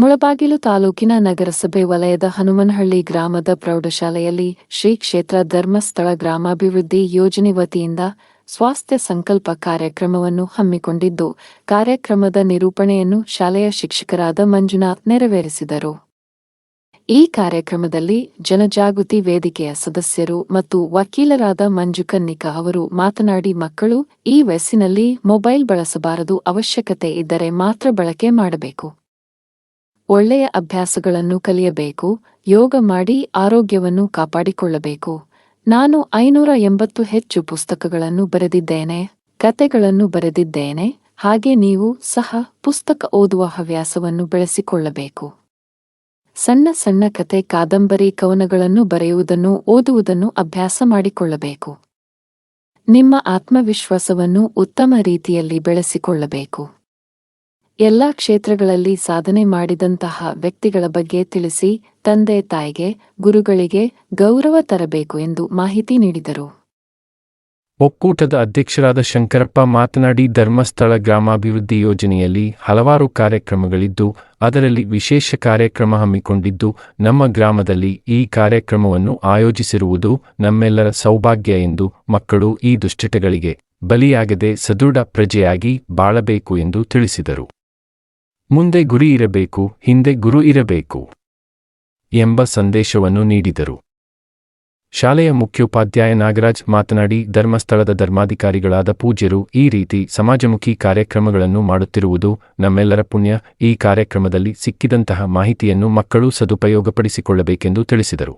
ಮುಳಬಾಗಿಲು ತಾಲೂಕಿನ ನಗರಸಭೆ ವಲಯದ ಹನುಮನಹಳ್ಳಿ ಗ್ರಾಮದ ಪ್ರೌಢಶಾಲೆಯಲ್ಲಿ ಶ್ರೀ ಕ್ಷೇತ್ರ ಧರ್ಮಸ್ಥಳ ಗ್ರಾಮಾಭಿವೃದ್ಧಿ ಯೋಜನೆ ವತಿಯಿಂದ ಸ್ವಾಸ್ಥ್ಯ ಸಂಕಲ್ಪ ಕಾರ್ಯಕ್ರಮವನ್ನು ಹಮ್ಮಿಕೊಂಡಿದ್ದು, ಕಾರ್ಯಕ್ರಮದ ನಿರೂಪಣೆಯನ್ನು ಶಾಲೆಯ ಶಿಕ್ಷಕರಾದ ಮಂಜುನಾಥ್ ನೆರವೇರಿಸಿದರು. ಈ ಕಾರ್ಯಕ್ರಮದಲ್ಲಿ ಜನಜಾಗೃತಿ ವೇದಿಕೆಯ ಸದಸ್ಯರು ಮತ್ತು ವಕೀಲರಾದ ಮಂಜು ಕನ್ನಿಕಾ ಅವರು ಮಾತನಾಡಿ, ಮಕ್ಕಳು ಈ ವಯಸ್ಸಿನಲ್ಲಿ ಮೊಬೈಲ್ ಬಳಸಬಾರದು, ಅವಶ್ಯಕತೆ ಇದ್ದರೆ ಮಾತ್ರ ಬಳಕೆ ಮಾಡಬೇಕು. ಒಳ್ಳೆಯ ಅಭ್ಯಾಸಗಳನ್ನು ಕಲಿಯಬೇಕು, ಯೋಗ ಮಾಡಿ ಆರೋಗ್ಯವನ್ನು ಕಾಪಾಡಿಕೊಳ್ಳಬೇಕು. ನಾನು ಐನೂರ ಎಂಬತ್ತು ಹೆಚ್ಚು ಪುಸ್ತಕಗಳನ್ನು ಬರೆದಿದ್ದೇನೆ, ಕತೆಗಳನ್ನು ಬರೆದಿದ್ದೇನೆ, ಹಾಗೆ ನೀವು ಸಹ ಪುಸ್ತಕ ಓದುವ ಹವ್ಯಾಸವನ್ನು ಬೆಳೆಸಿಕೊಳ್ಳಬೇಕು. ಸಣ್ಣ ಸಣ್ಣ ಕತೆ ಕಾದಂಬರಿ ಕವನಗಳನ್ನು ಬರೆಯುವುದನ್ನು, ಓದುವುದನ್ನು ಅಭ್ಯಾಸ ಮಾಡಿಕೊಳ್ಳಬೇಕು. ನಿಮ್ಮ ಆತ್ಮವಿಶ್ವಾಸವನ್ನು ಉತ್ತಮ ರೀತಿಯಲ್ಲಿ ಬೆಳೆಸಿಕೊಳ್ಳಬೇಕು. ಎಲ್ಲಾ ಕ್ಷೇತ್ರಗಳಲ್ಲಿ ಸಾಧನೆ ಮಾಡಿದಂತಹ ವ್ಯಕ್ತಿಗಳ ಬಗ್ಗೆ ತಿಳಿಸಿ, ತಂದೆ ತಾಯಿಗೆ, ಗುರುಗಳಿಗೆ ಗೌರವ ತರಬೇಕು ಎಂದು ಮಾಹಿತಿ ನೀಡಿದರು. ಒಕ್ಕೂಟದ ಅಧ್ಯಕ್ಷರಾದ ಶಂಕರಪ್ಪ ಮಾತನಾಡಿ, ಧರ್ಮಸ್ಥಳ ಗ್ರಾಮಾಭಿವೃದ್ಧಿ ಯೋಜನೆಯಲ್ಲಿ ಹಲವಾರು ಕಾರ್ಯಕ್ರಮಗಳಿದ್ದು, ಅದರಲ್ಲಿ ವಿಶೇಷ ಕಾರ್ಯಕ್ರಮ ಹಮ್ಮಿಕೊಂಡಿದ್ದು, ನಮ್ಮ ಗ್ರಾಮದಲ್ಲಿ ಈ ಕಾರ್ಯಕ್ರಮವನ್ನು ಆಯೋಜಿಸಿರುವುದು ನಮ್ಮೆಲ್ಲರ ಸೌಭಾಗ್ಯ ಎಂದು ಮಕ್ಕಳು ಈ ದುಶ್ಚಟಗಳಿಗೆ ಬಲಿಯಾಗದೆ ಸದೃಢ ಪ್ರಜೆಯಾಗಿ ಬಾಳಬೇಕು ಎಂದು ತಿಳಿಸಿದರು. ಮುಂದೆ ಗುರಿ ಇರಬೇಕು, ಹಿಂದೆ ಗುರು ಇರಬೇಕು ಎಂಬ ಸಂದೇಶವನ್ನು ನೀಡಿದರು. ಶಾಲೆಯ ಮುಖ್ಯೋಪಾಧ್ಯಾಯ ನಾಗರಾಜ್ ಮಾತನಾಡಿ, ಧರ್ಮಸ್ಥಳದ ಧರ್ಮಾಧಿಕಾರಿಗಳಾದ ಪೂಜ್ಯರು ಈ ರೀತಿ ಸಮಾಜಮುಖಿ ಕಾರ್ಯಕ್ರಮಗಳನ್ನು ಮಾಡುತ್ತಿರುವುದು ನಮ್ಮೆಲ್ಲರ ಪುಣ್ಯ. ಈ ಕಾರ್ಯಕ್ರಮದಲ್ಲಿ ಸಿಕ್ಕಿದಂತಹ ಮಾಹಿತಿಯನ್ನು ಮಕ್ಕಳು ಸದುಪಯೋಗಪಡಿಸಿಕೊಳ್ಳಬೇಕೆಂದು ತಿಳಿಸಿದರು.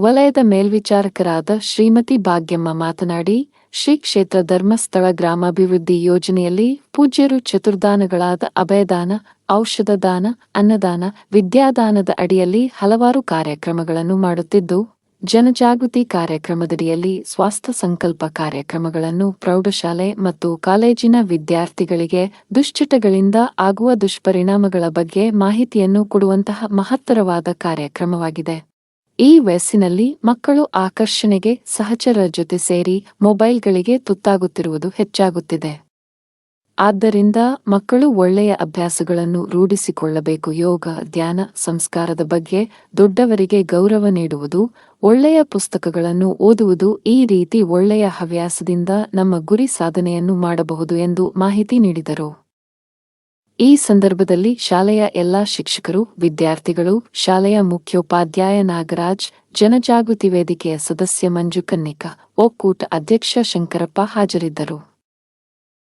ವಲಯದ ಮೇಲ್ವಿಚಾರಕರಾದ ಶ್ರೀಮತಿ ಭಾಗ್ಯಮ್ಮ ಮಾತನಾಡಿ ಶ್ರೀ ಕ್ಷೇತ್ರ ಧರ್ಮಸ್ಥಳ ಗ್ರಾಮಾಭಿವೃದ್ಧಿ ಯೋಜನೆಯಲ್ಲಿ ಪೂಜ್ಯರು ಚತುರ್ದಾನಗಳಾದ ಅಭಯದಾನ ಔಷಧದಾನ ಅನ್ನದಾನ, ವಿದ್ಯಾದಾನದ ಅಡಿಯಲ್ಲಿ ಹಲವಾರು ಕಾರ್ಯಕ್ರಮಗಳನ್ನು ಮಾಡುತ್ತಿದ್ದು, ಜನಜಾಗೃತಿ ಕಾರ್ಯಕ್ರಮದಡಿಯಲ್ಲಿ ಸ್ವಾಸ್ಥ್ಯ ಸಂಕಲ್ಪ ಕಾರ್ಯಕ್ರಮಗಳನ್ನು ಪ್ರೌಢಶಾಲೆ ಮತ್ತು ಕಾಲೇಜಿನ ವಿದ್ಯಾರ್ಥಿಗಳಿಗೆ ದುಶ್ಚಟಗಳಿಂದ ಆಗುವ ದುಷ್ಪರಿಣಾಮಗಳ ಬಗ್ಗೆ ಮಾಹಿತಿಯನ್ನು ಕೊಡುವಂತಹ ಮಹತ್ತರವಾದ ಕಾರ್ಯಕ್ರಮವಾಗಿದೆ. ಈ ವಯಸ್ಸಿನಲ್ಲಿ ಮಕ್ಕಳು ಆಕರ್ಷಣೆಗೆ ಸಹಚರರ ಜೊತೆ ಸೇರಿ ಮೊಬೈಲ್ಗಳಿಗೆ ತುತ್ತಾಗುತ್ತಿರುವುದು ಹೆಚ್ಚಾಗುತ್ತಿದೆ. ಆದ್ದರಿಂದ ಮಕ್ಕಳು ಒಳ್ಳೆಯ ಅಭ್ಯಾಸಗಳನ್ನು ರೂಢಿಸಿಕೊಳ್ಳಬೇಕು. ಯೋಗ, ಧ್ಯಾನ, ಸಂಸ್ಕಾರದ ಬಗ್ಗೆ ದೊಡ್ಡವರಿಗೆ ಗೌರವ ನೀಡುವುದು, ಒಳ್ಳೆಯ ಪುಸ್ತಕಗಳನ್ನು ಓದುವುದು ಈ ರೀತಿ ಒಳ್ಳೆಯ ಹವ್ಯಾಸದಿಂದ ನಮ್ಮ ಗುರಿ ಸಾಧನೆಯನ್ನು ಮಾಡಬಹುದು ಎಂದು ಮಾಹಿತಿ ನೀಡಿದರು. ಈ ಸಂದರ್ಭದಲ್ಲಿ ಶಾಲೆಯ ಎಲ್ಲಾ ಶಿಕ್ಷಕರು, ವಿದ್ಯಾರ್ಥಿಗಳು, ಶಾಲೆಯ ಮುಖ್ಯೋಪಾಧ್ಯಾಯ ನಾಗರಾಜ್, ಜನಜಾಗೃತಿ ವೇದಿಕೆಯ ಸದಸ್ಯ ಮಂಜು ಕನ್ನಿಕಾ, ಒಕ್ಕೂಟ ಅಧ್ಯಕ್ಷ ಶಂಕರಪ್ಪ ಹಾಜರಿದ್ದರು.